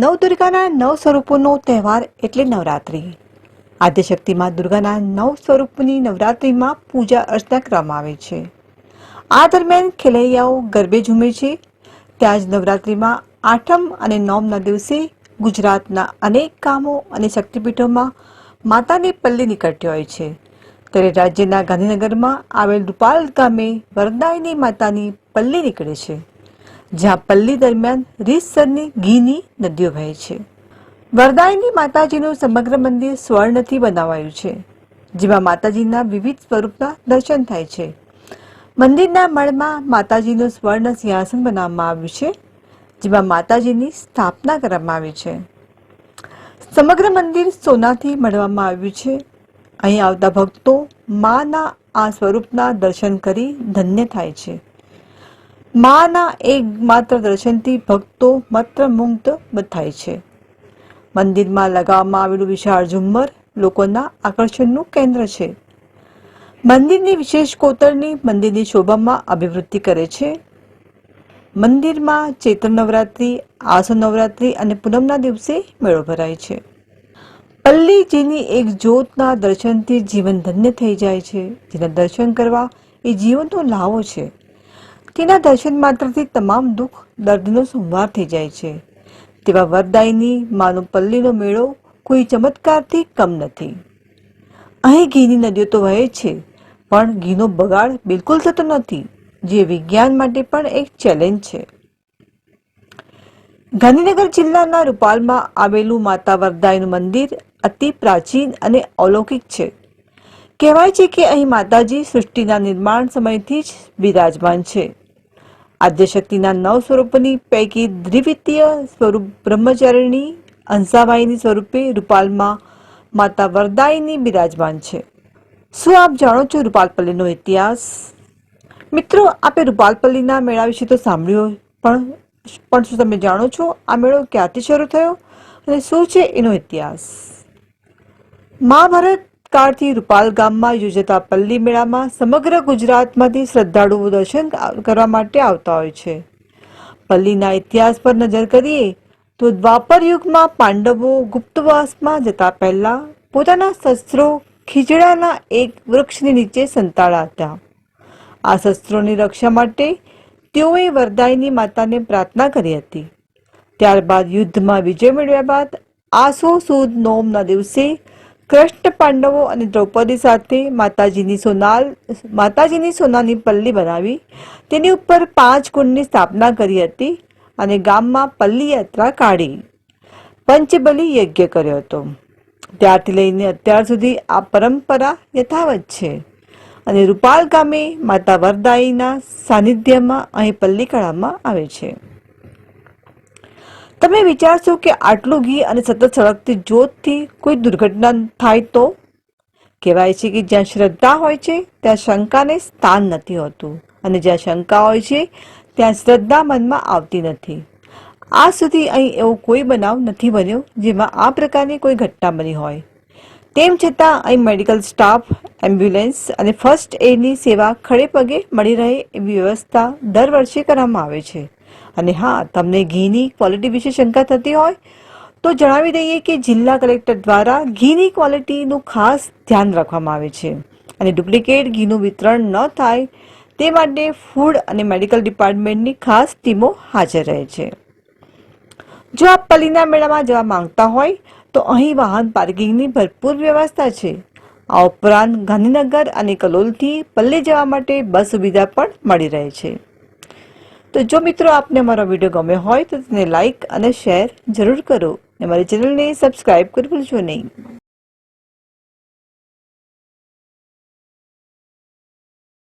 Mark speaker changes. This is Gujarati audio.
Speaker 1: નવદુર્ગાના નવ સ્વરૂપોનો તહેવાર એટલે નવરાત્રિ. આદ્યશક્તિમાં દુર્ગાના નવ સ્વરૂપની નવરાત્રિમાં પૂજા અર્ચના કરવામાં આવે છે. આ દરમિયાન ખેલૈયાઓ ગરબે ઝૂમે છે. ત્યાં જ નવરાત્રિમાં આઠમ અને નોમના દિવસે ગુજરાતના અનેક ગામો અને શક્તિપીઠોમાં માતાની પલ્લી નીકળતી હોય છે. ત્યારે રાજ્યના ગાંધીનગરમાં આવેલ રૂપાલ ગામે વરદાયની માતાની પલ્લી નીકળે છે. જ્યાં પલ્લી દરમિયાન રીતસરની ઘીની નદીઓ વહે છે. વરદાયની માતાજીનું સમગ્ર મંદિર સ્વર્ણથી બનાવાયું છે, જેમાં માતાજીના વિવિધ સ્વરૂપના દર્શન થાય છે. મંદિરના મળમાં માતાજીનું સ્વર્ણ સિંહાસન બનાવવામાં આવ્યું છે, જેમાં માતાજીની સ્થાપના કરવામાં આવી છે. સમગ્ર મંદિર સોનાથી મળવામાં આવ્યું છે. અહીં આવતા ભક્તો માના આ સ્વરૂપના દર્શન કરી ધન્ય થાય છે. માના એક માત્ર દર્શનથી ભક્તો માત્ર મુગ્ધ બથાય છે. મંદિરમાં લગાવવામાં આવેલું વિશાળ ઝુમ્મર લોકોના આકર્ષણનું કેન્દ્ર છે. મંદિરની વિશેષ કોતરણી મંદિરની શોભામાં અભિવૃદ્ધિ કરે છે. મંદિરમાં ચૈત્ર નવરાત્રિ, આસો નવરાત્રિ અને પૂનમના દિવસે મેળો ભરાય છે. પલ્લીજીની એક જ્યોતના દર્શનથી જીવન ધન્ય થઈ જાય છે. જેના દર્શન કરવા એ જીવનનો લાવો છે. તેના દર્શન માત્રથી તમામ દુઃખ, દર્દનો સંવાર થઈ જાય છે. તેવા વરદાયની માનો પલ્લીનો મેળો કોઈ ચમત્કારથી કમ નથી. અહીં ઘીની નદીઓ તો વહે છે, પણ ઘીનો બગાડ બિલકુલ થતો નથી, જે વિજ્ઞાન માટે પણ એક ચેલેન્જ છે. ગાંધીનગર જિલ્લાના રૂપાલમાં આવેલું માતા વરદાયનું મંદિર અતિ પ્રાચીન અને અલૌકિક છે. કહેવાય છે કે અહીં માતાજી સૃષ્ટિના નિર્માણ સમયથી જ બિરાજમાન છે. આદ્યશક્તિના નવ સ્વરૂપોની પૈકી દ્વિતીય સ્વરૂપ બ્રહ્મચારિણી અંસાબાઈની સ્વરૂપે રૂપાલમાં માતા વરદાયની બિરાજમાન છે. શું આપ જાણો છો રૂપાલપલ્લીનો ઇતિહાસ? મિત્રો, આપે રૂપાલપલ્લીના મેળા વિશે તો સાંભળ્યો પણ પણ શું તમે જાણો છો આ મેળો ક્યાંથી શરૂ થયો અને શું છે એનો ઇતિહાસ? મહાભારત કાળથી રૂપાલ ગામમાં યોજાતા પલ્લી મેળામાં સમગ્ર ગુજરાતમાંથી શ્રદ્ધાળુઓ દર્શન કરવા માટે આવતા હોય છે. પલ્લીના ઇતિહાસ પર નજર કરીએ તો દ્વાપર યુગમાં પાંડવો ગુપ્તવાસમાં જતા પહેલા પોતાના શસ્ત્રો ખીજડાના એક વૃક્ષની નીચે સંતાડા હતા. આ શસ્ત્રોની રક્ષા માટે તેઓએ વરદાયની માતાને પ્રાર્થના કરી હતી. ત્યારબાદ યુદ્ધમાં વિજય મેળવ્યા બાદ આસો સુદ નોમના દિવસે કૃષ્ણ પાંડવો અને દ્રૌપદી સાથે માતાજીની સોનાલ, માતાજીની સોનાની પલ્લી બનાવી. તેની ઉપર પાંચ કુંડની સ્થાપના કરી હતી અને ગામમાં પલ્લી યાત્રા કાઢી. પંચબલી યજ્ઞ કર્યો હતો. ત્યારથી લઈને અત્યાર સુધી આ પરંપરા યથાવત છે. અને રૂપાલ ગામે માતા વરદાઈના સાનિધ્યમાં અહીં પલ્લી કળામાં આવે છે. તમે વિચારશો કે આટલું ઘી અને સતત સળગતી જ્યોતથી કોઈ દુર્ઘટના થાય તો? કહેવાય છે કે જ્યાં શ્રદ્ધા હોય છે, ત્યાં શંકાને સ્થાન નથી હોતું. અને જ્યાં શંકા હોય છે, ત્યાં શ્રદ્ધા મનમાં આવતી નથી. આ સુધી અહીં એવો કોઈ બનાવ નથી બન્યો જેમાં આ પ્રકારની કોઈ ઘટના બની હોય. તેમ છતાં અહીં મેડિકલ સ્ટાફ, એમ્બ્યુલન્સ અને ફર્સ્ટ એડની સેવા ખડે પગે મળી રહે એવી વ્યવસ્થા દર વર્ષે કરવામાં આવે છે. અને હા, તમને ઘીની ક્વોલિટી વિશે શંકા થતી હોય, તો જણાવી દઈએ કે જિલ્લા કલેક્ટર દ્વારા ઘીની ક્વોલિટીનું ખાસ ધ્યાન રાખવામાં આવે છે અને ડુપ્લિકેટ ઘીનું વિતરણ ન થાય તે માટે ફૂડ અને મેડિકલ ડિપાર્ટમેન્ટની ખાસ ટીમો હાજર રહે છે. જો આપ પલીના મેળામાં જવા માંગતા હોય, તો અહીં વાહન પાર્કિંગની ભરપૂર વ્યવસ્થા છે. આ ઉપરાંત ગાંધીનગર અને કલોલથી પલ્લી જવા માટે બસ સુવિધા પણ મળી રહે છે. તો જો મિત્રો આપને મારો વીડિયો ગમ્યો હોય તો તેને લાઇક અને શેર જરૂર કરો. અને મારી ચેનલને સબસ્ક્રાઇબ કરી ભૂલશો નહીં.